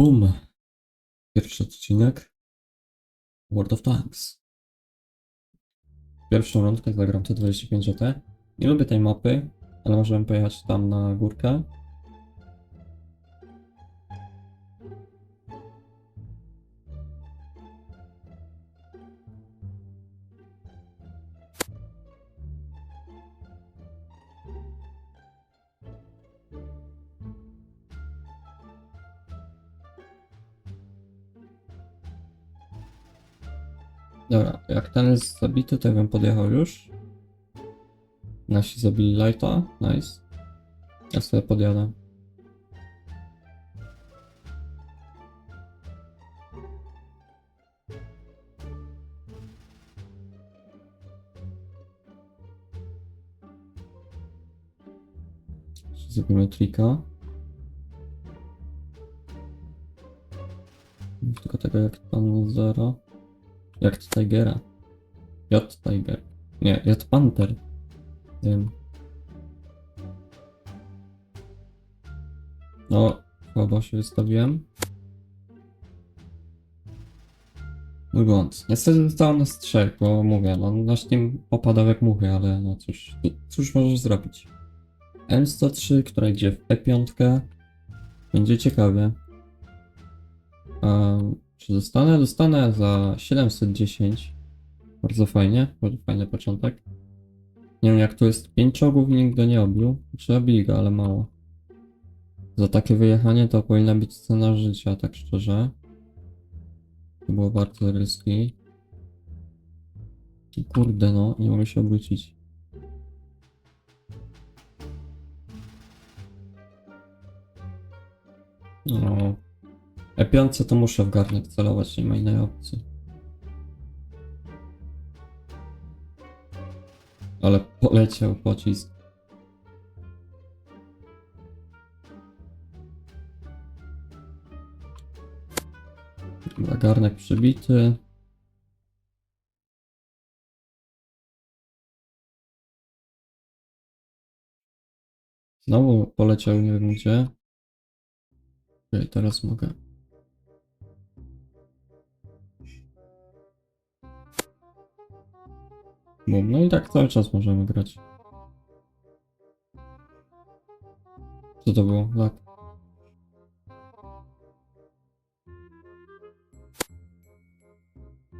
Boom. Pierwszy odcinek. World of Tanks. Pierwszą rundkę zagram T25 OT. Nie lubię tej mapy, ale możemy pojechać tam na górkę. Dobra, jak ten jest zabity, to ja bym podjechał już. Nasi zabili lighta, nice. Ja sobie podjadę. Zrobimy trika. Tylko tego jak tam zero. Jak Tigera? J Tiger. Nie, J Panther. Wiem. No, słabo się wystawiłem. Mój błąd. Niestety zostało nas trzech, bo mówię, no nasz team popadał jak muchy, ale no cóż, cóż możesz zrobić. M103, która idzie w E5. Będzie ciekawie. Czy dostanę? Dostanę za 710. Bardzo fajnie, bardzo fajny początek. Nie wiem jak to jest, 5 czołgów nikt go nie obił. Czy obili go, ale mało. Za takie wyjechanie to powinna być cena życia, tak szczerze. To było bardzo ryski. I kurde no, nie mogę się obrócić. E5 to muszę w garnek celować, nie ma innej opcji. Ale poleciał pocisk. Garnek przybity. Znowu poleciał nie wiem gdzie. Okej, teraz mogę. Bum, no i tak cały czas możemy grać. Co to było? Tak.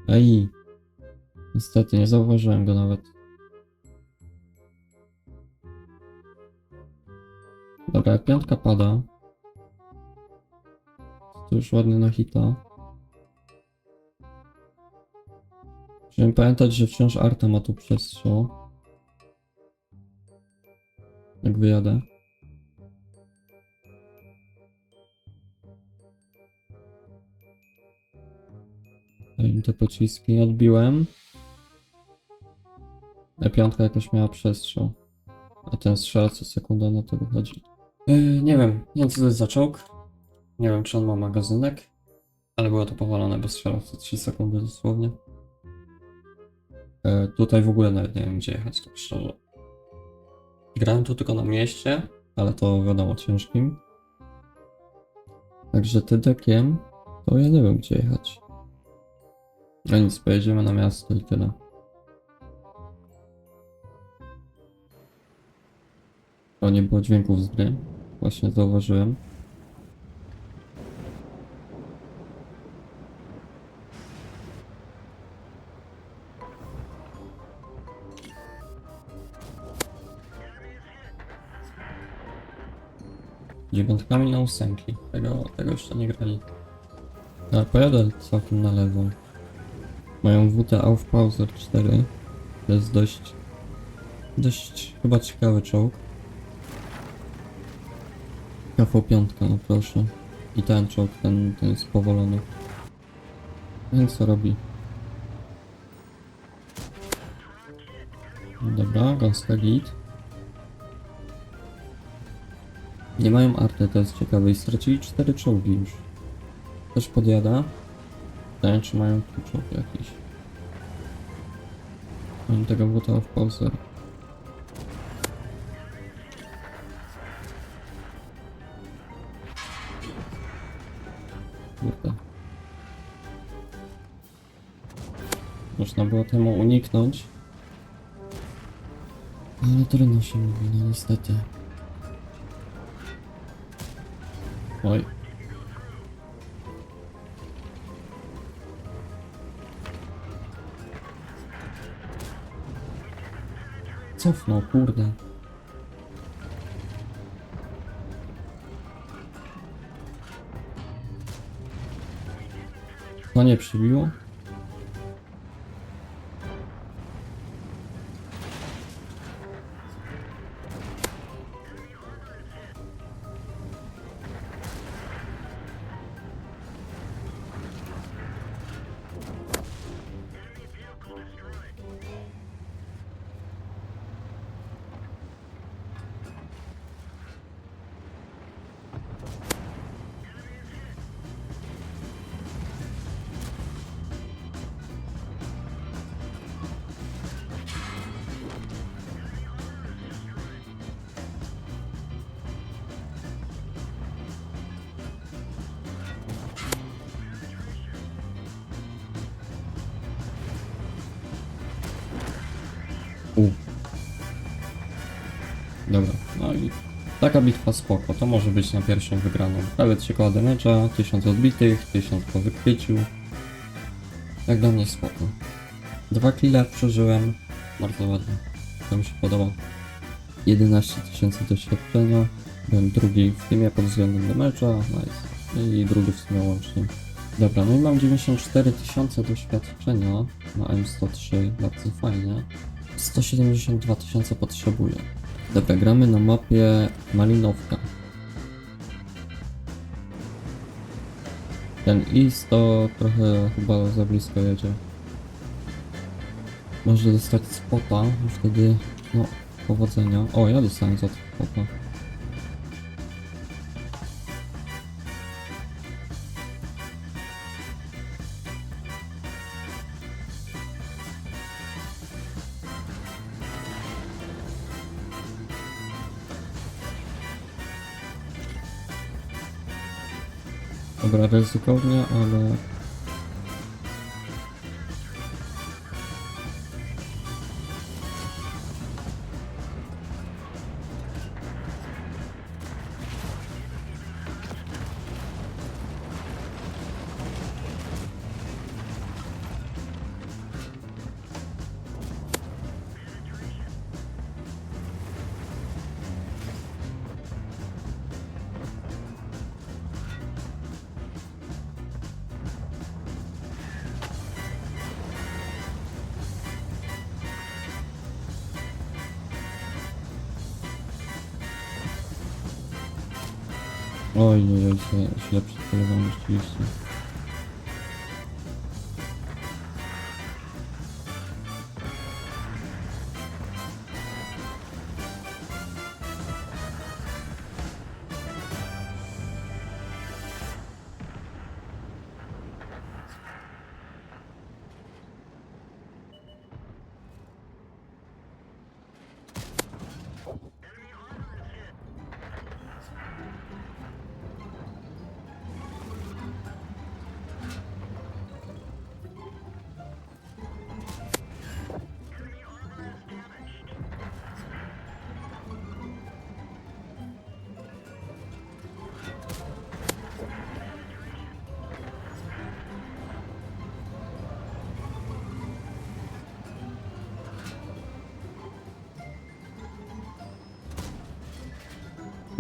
Ej! Niestety, nie zauważyłem go nawet. Dobra, piątka pada. To już ładnie na hita. Musimy pamiętać, że wciąż Arta ma tu przestrzał. Jak wyjadę. Te pociski, odbiłem. E5 jakoś miała przestrzał. A ten strzela co sekunda na to wychodzi. Yy, nie wiem, nie wiem co to jest za czołg. Nie wiem czy on ma magazynek. Ale było to powalone, bo strzelał co 3 sekundy dosłownie. E, tutaj w ogóle nawet nie wiem gdzie jechać, tak szczerze. Grałem tu tylko na mieście, ale to wiadomo ciężkim. Także tydekiem to ja nie wiem gdzie jechać. No nic, pojedziemy na miasto i tyle. O, nie było dźwięków z gry. Właśnie zauważyłem. Dziewiątkami na ósemki. Tego, tego jeszcze nie grali. Ale pojadę całkiem na lewo. Mają WT Aufpauser 4. To jest dość... Dość chyba ciekawy czołg. KV5, no proszę. I ten czołg, ten, ten jest powolony. Więc co robi? Dobra, gąska git. Nie mają arty, to jest ciekawe. I stracili cztery czołgi już. Też podjada. Pytanie, czy mają tu czołg jakiś. Mam tego buta w pauzer. kurde. Można było temu uniknąć. Ale trudno się mówi, no niestety. Oj. Cofnął, kurde. To nie przybiło? U. Dobra, no i taka bitwa spoko, to może być na pierwszą wygraną. Prawie 3 koła damage'a, 1000 odbitych, 1000 po wykryciu. Jak dla mnie spoko. Dwa kile przeżyłem, bardzo ładnie. To mi się podoba. 11 tysięcy doświadczenia. Byłem drugi w teamie pod względem damage'a, nice. I drugi w sumie łącznie. Dobra, no i mam 94 tysiące doświadczenia na M103, bardzo fajnie. 172 tysiące potrzebuję. Dobra, gramy na mapie Malinowka. Ten East to trochę chyba za blisko jedzie. Może dostać spota i wtedy, no, powodzenia. O, ja dostałem za to spota. Dobra, ryzykownie, ale... Oj, oj, oj, źle, źle przycelowałem rzeczywiście.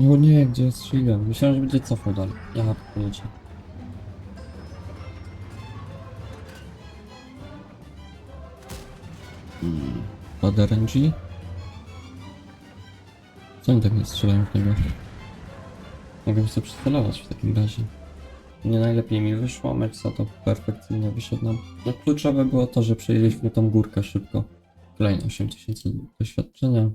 No nie, gdzie jest Shigan? Myślałem, że będzie cofał dalej. Ja pojęcie. Hmm. RNG? Co oni tak nie strzelają w niego? Mogę sobie przycelować w takim razie. Nie najlepiej mi wyszło, mecz za to perfekcyjnie wyszedł nam. No kluczowe było to, że przejęliśmy tą górkę szybko. Kolejne 8000 doświadczenia.